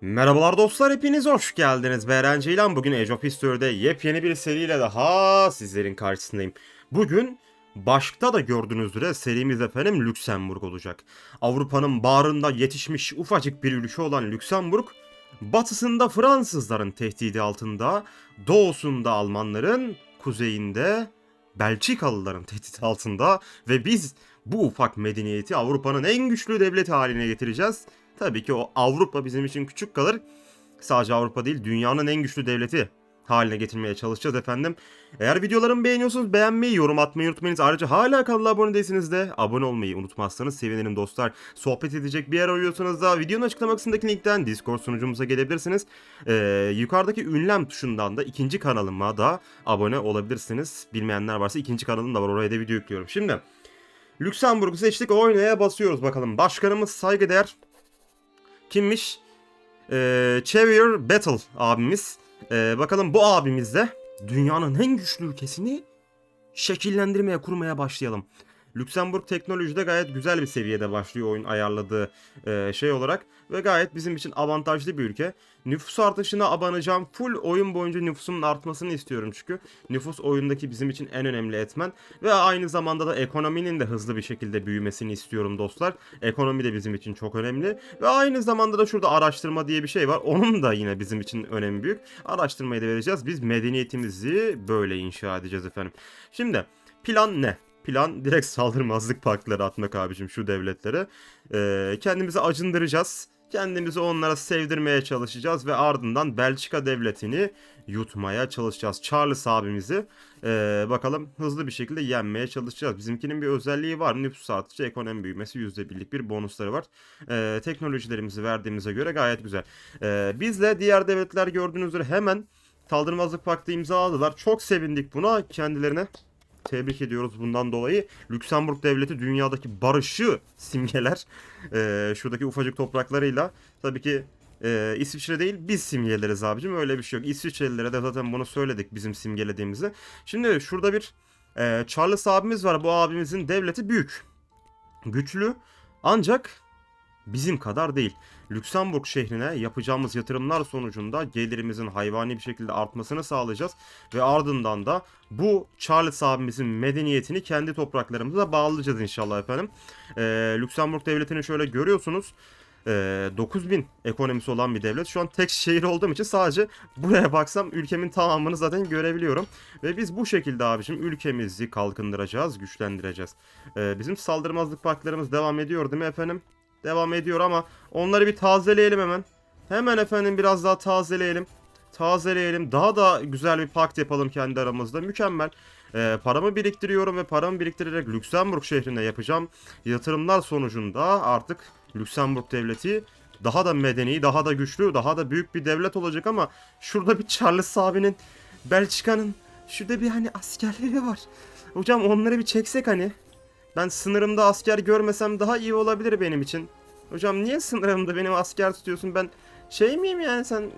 Merhabalar dostlar hepiniz hoş geldiniz. Ben Eren Ceylan. Bugün Age of History'de yepyeni bir seriyle daha sizlerin karşısındayım. Bugün başta da gördüğünüz üzere serimiz efendim Lüksemburg olacak. Avrupa'nın bağrında yetişmiş ufacık bir ülke olan Lüksemburg, batısında Fransızların tehdidi altında, doğusunda Almanların, kuzeyinde Belçikalıların tehdit altında ve biz bu ufak medeniyeti Avrupa'nın en güçlü devleti haline getireceğiz. Tabii ki o Avrupa bizim için küçük kalır. Sadece Avrupa değil dünyanın en güçlü devleti haline getirmeye çalışacağız efendim. Eğer videolarımı beğeniyorsanız beğenmeyi, yorum atmayı unutmayınız. Ayrıca hala kanala abone değilseniz de abone olmayı unutmazsanız sevinirim dostlar. Sohbet edecek bir yer arıyorsanız da videonun açıklama kısmındaki linkten Discord sunucumuza gelebilirsiniz. Ee, yukarıdaki ünlem tuşundan da ikinci kanalıma da abone olabilirsiniz. Bilmeyenler varsa ikinci kanalım da var oraya da video yüklüyorum. Şimdi Lüksemburg'u seçtik oynaya basıyoruz bakalım. Başkanımız saygıdeğer kimmiş? Ee, Xavier Battle abimiz. Ee, bakalım bu abimizle dünyanın en güçlü ülkesini şekillendirmeye, kurmaya başlayalım. Lüksemburg teknolojide gayet güzel bir seviyede başlıyor oyun ayarladığı e, şey olarak ve gayet bizim için avantajlı bir ülke. Nüfus artışına abanacağım. Full oyun boyunca nüfusumun artmasını istiyorum çünkü. Nüfus oyundaki bizim için en önemli etmen ve aynı zamanda da ekonominin de hızlı bir şekilde büyümesini istiyorum dostlar. Ekonomi de bizim için çok önemli ve aynı zamanda da şurada araştırma diye bir şey var. Onun da yine bizim için önemi büyük. Araştırmayı da vereceğiz. Biz medeniyetimizi böyle inşa edeceğiz efendim. Şimdi plan ne? Plan direkt saldırmazlık parkları atmak abicim şu devletlere. Ee, kendimizi acındıracağız. Kendimizi onlara sevdirmeye çalışacağız ve ardından Belçika devletini yutmaya çalışacağız. Charles abimizi ee, bakalım hızlı bir şekilde yenmeye çalışacağız. Bizimkinin bir özelliği var. Nüfus artışı, ekonomi büyümesi %1'lik bir bonusları var. Ee, teknolojilerimizi verdiğimize göre gayet güzel. Ee, bizle diğer devletler gördüğünüz üzere hemen saldırmazlık paktı imzaladılar. Çok sevindik buna. Kendilerine Tebrik ediyoruz bundan dolayı. Lüksemburg devleti dünyadaki barışı simgeler. Ee, şuradaki ufacık topraklarıyla. Tabii ki e, İsviçre değil biz simgeleriz abicim. Öyle bir şey yok. İsviçrelilere de zaten bunu söyledik bizim simgelediğimizi. Şimdi şurada bir e, Charles abimiz var. Bu abimizin devleti büyük. Güçlü. Ancak bizim kadar değil. Lüksemburg şehrine yapacağımız yatırımlar sonucunda gelirimizin hayvani bir şekilde artmasını sağlayacağız ve ardından da bu Charles abimizin medeniyetini kendi topraklarımıza bağlayacağız inşallah efendim. Ee, Lüksemburg devletini şöyle görüyorsunuz. Ee, 9000 ekonomisi olan bir devlet. Şu an tek şehir olduğum için sadece buraya baksam ülkemin tamamını zaten görebiliyorum. Ve biz bu şekilde abicim ülkemizi kalkındıracağız, güçlendireceğiz. Ee, bizim saldırmazlık parklarımız devam ediyor değil mi efendim? Devam ediyor ama onları bir tazeleyelim hemen. Hemen efendim biraz daha tazeleyelim. Tazeleyelim. Daha da güzel bir pakt yapalım kendi aramızda. Mükemmel. Ee, paramı biriktiriyorum ve paramı biriktirerek Lüksemburg şehrine yapacağım yatırımlar sonucunda artık Lüksemburg devleti daha da medeni, daha da güçlü, daha da büyük bir devlet olacak ama şurada bir Charles abinin Belçika'nın şurada bir hani askerleri var. Hocam onları bir çeksek hani. Ben sınırımda asker görmesem daha iyi olabilir benim için. Hocam niye sınırımda benim asker tutuyorsun? Ben şey miyim yani sen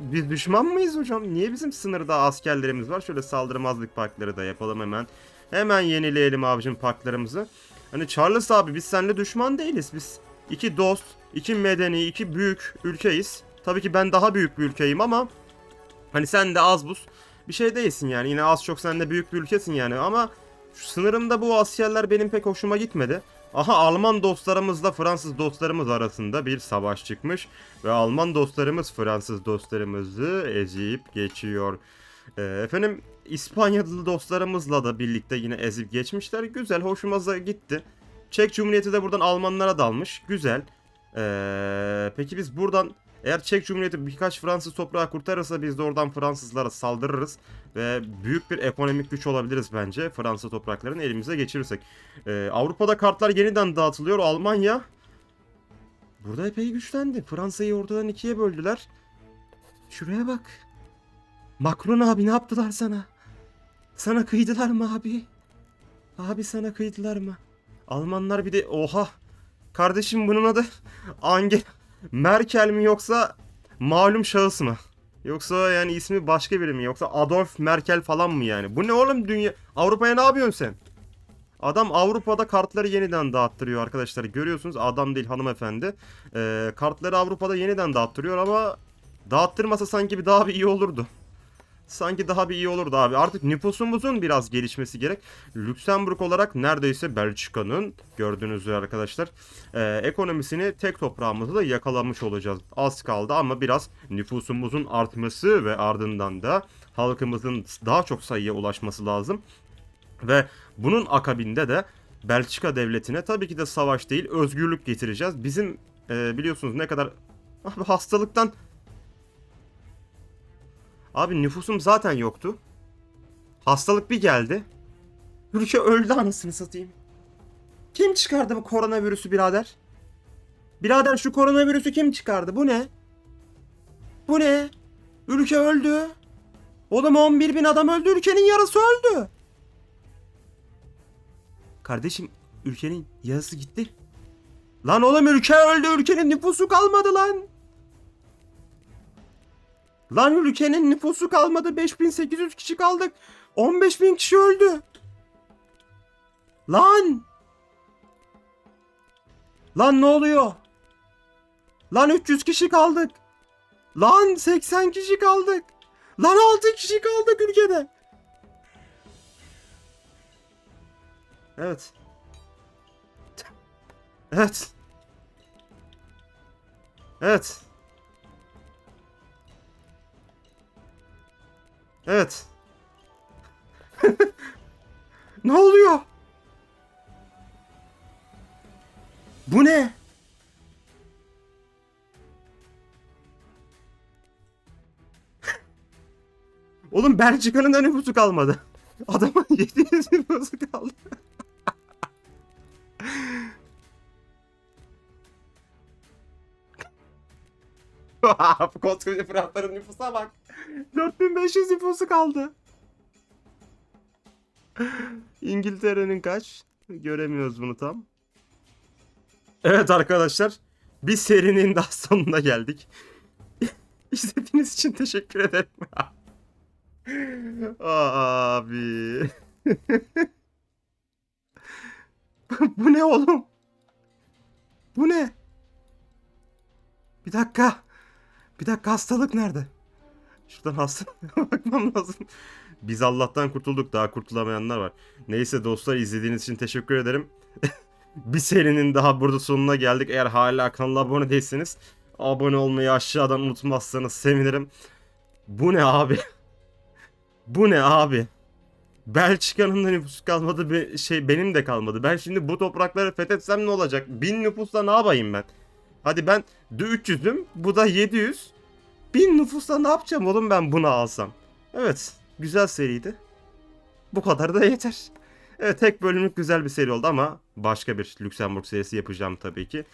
biz düşman mıyız hocam? Niye bizim sınırda askerlerimiz var? Şöyle saldırmazlık parkları da yapalım hemen. Hemen yenileyelim abicim parklarımızı. Hani Charles abi biz seninle düşman değiliz. Biz iki dost, iki medeni, iki büyük ülkeyiz. Tabii ki ben daha büyük bir ülkeyim ama hani sen de az buz bir şey değilsin yani. Yine az çok sen de büyük bir ülkesin yani ama sınırımda bu askerler benim pek hoşuma gitmedi. Aha Alman dostlarımızla Fransız dostlarımız arasında bir savaş çıkmış ve Alman dostlarımız Fransız dostlarımızı ezip geçiyor. Ee, efendim İspanyalı dostlarımızla da birlikte yine ezip geçmişler. Güzel, hoşumuza gitti. Çek Cumhuriyeti de buradan Almanlara dalmış. Güzel. Ee, peki biz buradan eğer Çek Cumhuriyeti birkaç Fransız toprağı kurtarırsa biz de oradan Fransızlara saldırırız. Ve büyük bir ekonomik güç olabiliriz bence Fransa topraklarını elimize geçirirsek. Ee, Avrupa'da kartlar yeniden dağıtılıyor. Almanya burada epey güçlendi. Fransa'yı ortadan ikiye böldüler. Şuraya bak. Macron abi ne yaptılar sana? Sana kıydılar mı abi? Abi sana kıydılar mı? Almanlar bir de oha. Kardeşim bunun adı Angela Merkel mi yoksa malum şahıs mı? Yoksa yani ismi başka biri mi? Yoksa Adolf Merkel falan mı yani? Bu ne oğlum dünya? Avrupa'ya ne yapıyorsun sen? Adam Avrupa'da kartları yeniden dağıttırıyor arkadaşlar. Görüyorsunuz adam değil hanımefendi. Ee, kartları Avrupa'da yeniden dağıttırıyor ama dağıttırmasa sanki bir daha bir iyi olurdu. Sanki daha bir iyi olurdu abi. Artık nüfusumuzun biraz gelişmesi gerek. Lüksemburg olarak neredeyse Belçika'nın gördüğünüz üzere arkadaşlar e, ekonomisini tek toprağımızda da yakalamış olacağız. Az kaldı ama biraz nüfusumuzun artması ve ardından da halkımızın daha çok sayıya ulaşması lazım. Ve bunun akabinde de Belçika devletine tabii ki de savaş değil özgürlük getireceğiz. Bizim e, biliyorsunuz ne kadar abi hastalıktan Abi nüfusum zaten yoktu. Hastalık bir geldi. Ülke öldü anasını satayım. Kim çıkardı bu koronavirüsü birader? Birader şu koronavirüsü kim çıkardı? Bu ne? Bu ne? Ülke öldü. Oğlum 11 bin adam öldü. Ülkenin yarısı öldü. Kardeşim ülkenin yarısı gitti. Lan oğlum ülke öldü. Ülkenin nüfusu kalmadı lan. Lan ülkenin nüfusu kalmadı. 5800 kişi kaldık. 15.000 kişi öldü. Lan. Lan ne oluyor? Lan 300 kişi kaldık. Lan 80 kişi kaldık. Lan 6 kişi kaldık ülkede. Evet. Evet. Evet. Evet. ne oluyor? Bu ne? Oğlum Belçika'nın da nüfusu kalmadı. Adamın 700 nüfusu kaldı. Koskoca Fıratların nüfusa bak. 4500 nüfusu kaldı. İngiltere'nin kaç? Göremiyoruz bunu tam. Evet arkadaşlar. Bir serinin daha sonuna geldik. İzlediğiniz için teşekkür ederim. Abi. Bu ne oğlum? Bu ne? Bir dakika. Bir dakika hastalık nerede? Şuradan hastalığa bakmam lazım. Biz Allah'tan kurtulduk daha kurtulamayanlar var. Neyse dostlar izlediğiniz için teşekkür ederim. bir serinin daha burada sonuna geldik. Eğer hala kanala abone değilseniz abone olmayı aşağıdan unutmazsanız sevinirim. Bu ne abi? Bu ne abi? Belçika'nın da nüfusu kalmadı. Be- şey benim de kalmadı. Ben şimdi bu toprakları fethetsem ne olacak? Bin nüfusla ne yapayım ben? Hadi ben de 300'üm. Bu da 700. Bin nüfusla ne yapacağım oğlum ben bunu alsam? Evet. Güzel seriydi. Bu kadar da yeter. Evet tek bölümlük güzel bir seri oldu ama başka bir Lüksemburg serisi yapacağım tabii ki.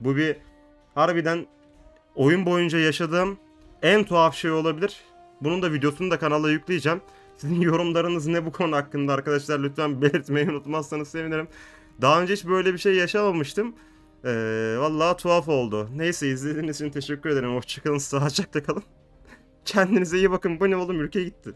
Bu bir harbiden oyun boyunca yaşadığım en tuhaf şey olabilir. Bunun da videosunu da kanala yükleyeceğim. Sizin yorumlarınız ne bu konu hakkında arkadaşlar lütfen belirtmeyi unutmazsanız sevinirim. Daha önce hiç böyle bir şey yaşamamıştım. Ee, vallahi tuhaf oldu. Neyse izlediğiniz için teşekkür ederim. Hoşçakalın, sağlıcakla kalın. Kendinize iyi bakın. Bu ne oğlum ülke gitti.